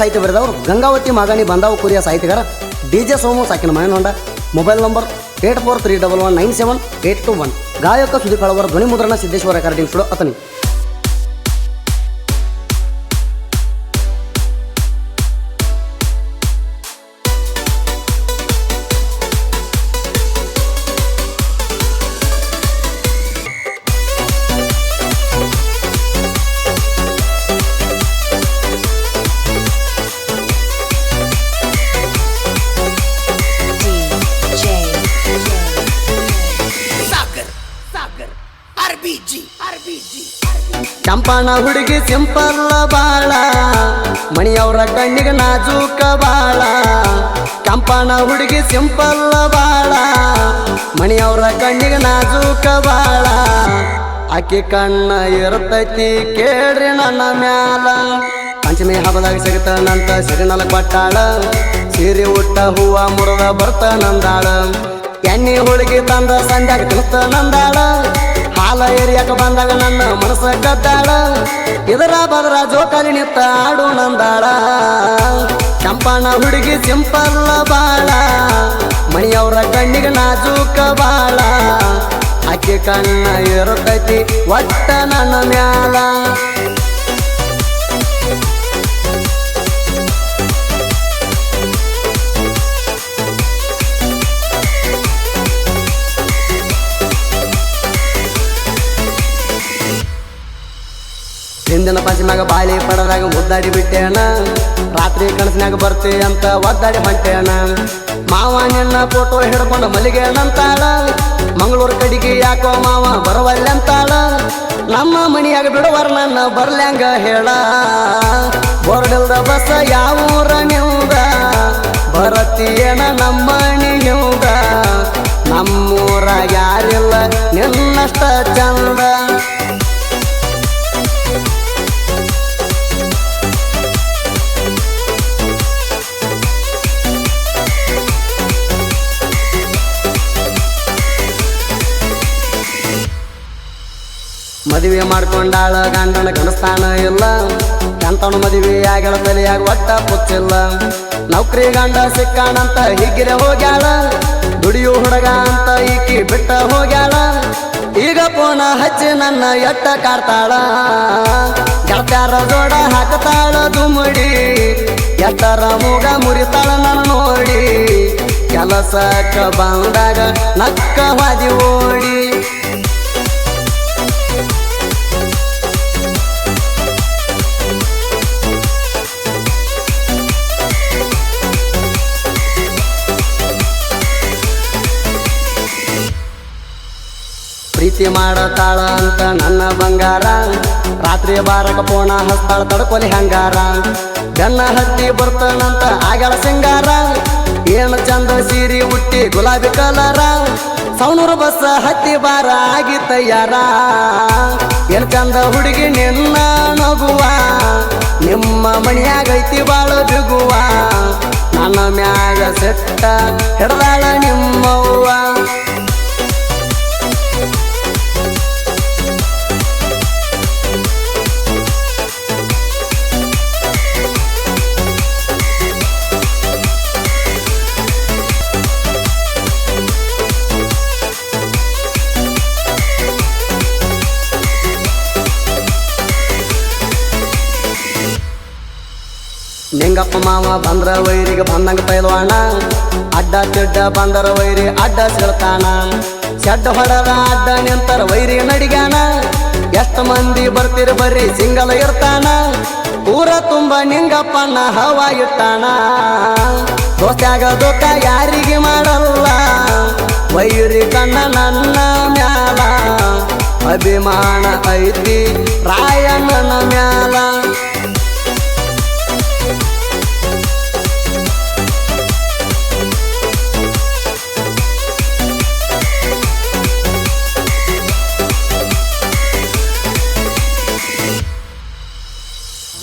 ಸಾಹಿತ್ಯ ಬರೆದವರು ಗಂಗಾವತಿ ಮಾಗಾಣಿ ಬಂದಾವು ಕುರಿಯ ಸಾಹಿತ್ಯಗಾರ ಡಿ ಜೆ ಸೋಮು ಸಾಕಿನ ಮಯನೊಂಡ mobile number eight four three double one nine seven eight two one. ಗಾಯಕ ಸುದೀಪ್ ಹಳವರ ಧ್ವನಿ ಮುದ್ರಣ ಸಿದ್ದೇಶ್ವರ ರೆಕಾರ್ಡಿಂಗ್ ಸ್ಟುಡಿಯೋ ಅತನಿ. ಚಂಪನ ಹುಡುಗಿ ಸಿಂಪಲ್ಲ ಬಾಳ. ಮಣಿಯವರ ಕಣ್ಣಿಗೆ ನಾಜೂಕ ಬಾಳ. ಕಂಪಣ ಹುಡುಗಿ ಸಿಂಪಲ್ಲ ಬಾಳ. ಮಣಿಯವರ ಕಣ್ಣಿಗೆ ನಾಜೂಕ ಬಾಳ. ಆಕೆ ಕಣ್ಣ ಇರ್ತೈತಿ ಕೇಳ್ರಿ ನನ್ನ ಮ್ಯಾಲ. ಪಂಚಮಿ ಹಬ್ಬದಾಗ ಸಿಗತಾನಂತ ಸಿರಿನಲ ಕೊಟ್ಟಾಳ. ಸೀರೆ ಉಟ್ಟ ಹೂವ ಮುರದ ಬರ್ತಾನಂದಾಳ ಎಣ್ಣೆ ಹುಡುಗಿ ತಂದ ಸಂಧ್ಯಾಗ ತಿನ್ಸ್ತಾನಂದಾಳ ಹಾಲ ಏರಿಯಾಕ ಬಂದಾಗ ನನ್ನ ಮನಸ್ಸ ಕದ್ದಾಳ ಇದರ ಬದರ ಜೋಕಾಲಿ ನಿತ್ತ ಆಡು ನಂದಾಳ. ಚಂಪನ ಹುಡುಗಿ ಸಿಂಪಲ್ಲ ಬಾಳ. ಮಣಿಯವರ ಕಣ್ಣಿಗೆ ನಾಜೂಕ ಬಾಳ. ಆಕೆ ಕಣ್ಣ ಇರುತ್ತೈತಿ ಒಟ್ಟ ನನ್ನ ಮ್ಯಾಲ. ಹಿಂದಿನ ಪಂಚಮ್ಯಾಗ ಬಾಳಿ ಪಡದಾಗ ಮುದ್ದಾಡಿ ಬಿಟ್ಟೇಣ ರಾತ್ರಿ ಕನಸಿನಾಗ ಬರ್ತಿ ಅಂತ ಒದ್ದಾಡಿ ಹೊಂಟೇನ ಮಾವ ನಿನ್ನ ಫೋಟೋ ಹಿಡ್ಕೊಂಡು ಮಲಿಗೇನಂತಾಳ ಮಂಗಳೂರು ಕಡಿಗೆ ಯಾಕೋ ಮಾವ ಬರವಲ್ಲಂತಾಳ ನಮ್ಮ ಮನಿಯಾಗ ಬಿಡುವರ್ ನನ್ನ ಬರ್ಲ್ಯಾಂಗ ಹೇಳ. ಬೋರ್ಡಲ್ದ ಬಸ ಯಾವ ಊರ ನಿಮ್ದ ಬರತ್ತೀಯನ ನಮ್ಮ ಮನಿಯುದ? ನಮ್ಮೂರ ಯಾರಿಲ್ಲ ನಿನ್ನಷ್ಟ ಚಂದ? ಮದುವೆ ಮಾಡ್ಕೊಂಡಾಳ, ಗಂಡನ ಕನಸ್ತಾನ ಇಲ್ಲ. ಕಂತನ ಮದುವೆ ಆಗ್ಯಾಳ, ತಲೆಯಾಗ ಒಟ್ಟ ಪುಚ್ಚಿಲ್ಲ. ನೌಕರಿ ಗಂಡ ಸಿಕ್ಕಾಣಂತ ಹೀಗಿರೆ ಹೋಗ್ಯಾಳ. ದುಡಿಯು ಹುಡುಗ ಅಂತ ಈಕಿ ಬಿಟ್ಟ ಹೋಗ್ಯಾಳ. ಈಗ ಪೋನ ಹಚ್ಚಿ ನನ್ನ ಎಟ್ಟ ಕಾಡ್ತಾಳ. ಗೆಳತ್ಯಾರ ಜೋಡ ಹಾಕತಾಳ ದುಮುಡಿ ಎಟ್ಟರ ಮೂಗ ಮುರಿತಾಳ ನನ್ನ ನೋಡಿ. ಕೆಲಸಕ್ಕ ಬಂದಾಗ ನಕ್ಕ ಹಾದಿ ಓಡಿ. ಪ್ರೀತಿ ಮಾಡತಾಳ ಅಂತ ನನ್ನ ಬಂಗಾರ. ರಾತ್ರಿ ಬಾರಕ ಪೋಣ ಹಸ್ತಾಳ ತಡ್ಕೊಲಿ ಹಂಗಾರ. ಬೆನ್ನ ಹತ್ತಿ ಬರ್ತಾನಂತ ಆಗಳ ಸಿಂಗಾರ. ಏನು ಚಂದ ಸೀರಿ ಉಟ್ಟಿ ಗುಲಾಬಿ ಕಲರ. ಸೌನೂರು ಬಸ್ ಹತ್ತಿ ಬಾರ ಆಗಿ ತಯಾರ. ಏನು ಚಂದ ಹುಡುಗಿ ನಿನ್ನ ನಗುವ. ನಿಮ್ಮ ಮಣಿಯಾಗೈತಿ ಬಾಳ ಬಿಗುವ. ನನ್ನ ಮ್ಯಾಗ ಸೆಟ್ಟ ಹಿಡ್ದಾಳ ನಿಮ್ಮವ್ವ. ನಿಂಗಪ್ಪ ಮಾವ ಬಂದ್ರ ವೈರಿಗೆ ಬಂದಂಗ ಪೈಲ್ವಾಣ ಅಡ್ಡ ತಿಡ್ಡ ಬಂದರ ವೈರಿ ಅಡ್ಡ ಸಿಳ್ತಾನ ಶೆಡ್ಡ ಹೊಡದ ಅಡ್ಡ ನಿಂತರ ವೈರಿ ನಡಿಗಾನ ಎಷ್ಟು ಮಂದಿ ಬರ್ತಿರ ಬರ್ರಿ ಸಿಂಗಲ್ ಇರ್ತಾನ. ಊರ ತುಂಬ ನಿಂಗಪ್ಪನ ಹವ ಇಟ್ಟಾನ ದೋಸ್ತ್ಯಾಗ ದೋಕ ಯಾರಿಗೆ ಮಾಡಲ್ಲ. ವೈರಿ ಕಣ್ಣ ನನ್ನ ಮ್ಯಾಲ. ಅಭಿಮಾನ ಐತಿ ರಾಯಣ್ಣನ ಮ್ಯಾಲ.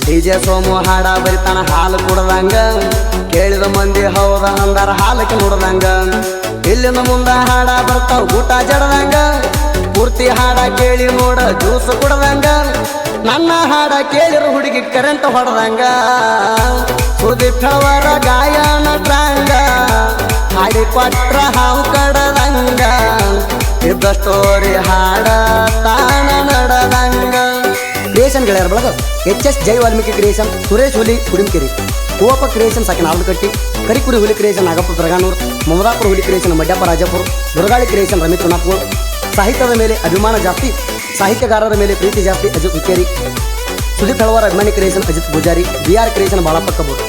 ಡಿಜೆ ಸೋಮು ಹಾಡ ಬರಿತಾನ ಹಾಲು ಕುಡ್ದಂಗ. ಕೇಳಿದ ಮಂದಿ ಹೌದ ಅಂದಾರ ಹಾಲಕ್ಕೆ ನೋಡ್ದಂಗ. ಇಲ್ಲಿನ ಮುಂದ ಹಾಡ ಬರ್ತಾವ ಊಟ ಜಡದಂಗ. ಪೂರ್ತಿ ಹಾಡ ಕೇಳಿ ನೋಡ ಜ್ಯೂಸ್ ಕುಡ್ದಂಗ. ನನ್ನ ಹಾಡ ಕೇಳಿರೋ ಹುಡುಗಿ ಕರೆಂಟ್ ಹೊಡೆದಂಗ. ಸುದೀಪ್ ಗಾಯನ ಟ್ರಾಂಗ ಹಾಡಿ ಕೊಟ್ರ ಹಾವು ಕಡದಂಗ. ಇದ್ದ ಸ್ಟೋರಿ ಹಾಡ ತಾನ ನಡದಂಗ. ಕ್ರಿಯೇಷನ್ ಗೆಳೆಯರ ಬಳಗ ಎಚ್ ಎಸ್ ಜೈ ವಾಲ್ಮೀಕಿ ಕ್ರಿಯೇಷನ್ ಸುರೇಶ್ ಹುಲಿ ಕುಡಿಮಕೆರಿ ಕೋಪ ಕ್ರಿಯೇಷನ್ ಸಾಕಿನ ಆಲ್ಕಟ್ಟಿ ಕರಿಕುರಿ ಹುಲಿ creation Nagappa Praganur Mamadapura Huli creation Madyappa Rajapura Durgali creation Ramit Kunapur ಸಾಹಿತ್ಯದ ಮೇಲೆ ಅಭಿಮಾನ ಜಾಸ್ತಿ, ಸಾಹಿತ್ಯಗಾರರ ಮೇಲೆ ಪ್ರೀತಿ ಜಾಸ್ತಿ, ಅಜಿತ್ ಹುಕ್ಕೇರಿ. ಸುದೀಪ್ ಹಳವಾರ ಅಭಿಮಾನಿ creation Ajith Pujari B R creation Balappa Kabur